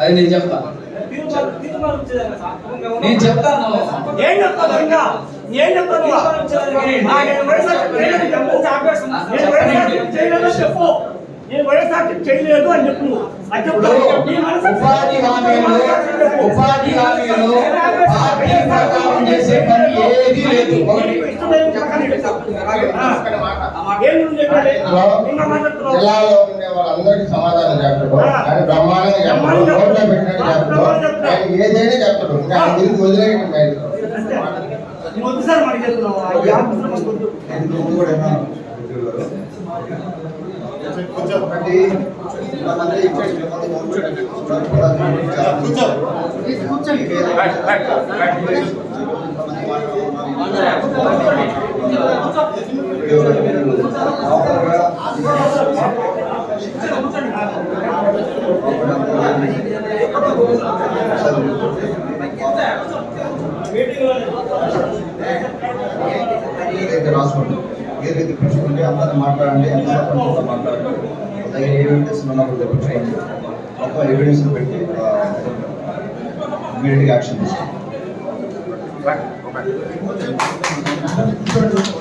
అది నేను చెప్తా. నేను చెప్తాను. ఏం చెప్తాను ఇంకా? ఏం చెప్తాను నేను చెప్పు. నేను వైఎస్ఆర్ చేయలేదు అని చెప్పు. అది చెప్పు. చేసే పని ఏదీ లేదు ఒకటి ఇష్టమైన ప్రకారం చెప్పు. ఆ, ఏం నువ్వు చెప్పాలి ఇంకా మాట్లాడుతున్నావు జిల్లాలో ఉండే వాళ్ళందరికీ సమాధానం చెప్తాడు ఆయన బ్రహ్మాండంగా చెప్తాడు రోడ్లో పెట్టినట్టు చెప్తాడు ఆయన ఏదైనా చెప్తాడు ఇంకా ఆయన తిరిగి వదిలేయడం లేదు అంతే. ఏదైతే రాసుకోండి ఏదైతే కూర్చుంటే అందరిని మాట్లాడండి అందరూ కొంచెం మాట్లాడండి దగ్గర ఏ ఎవిడెన్స్ ఉన్నా కూడా ఎవిడెన్స్ పెట్టి ఇమీడియట్గా యాక్షన్ తీసుకోండి Vale, vale.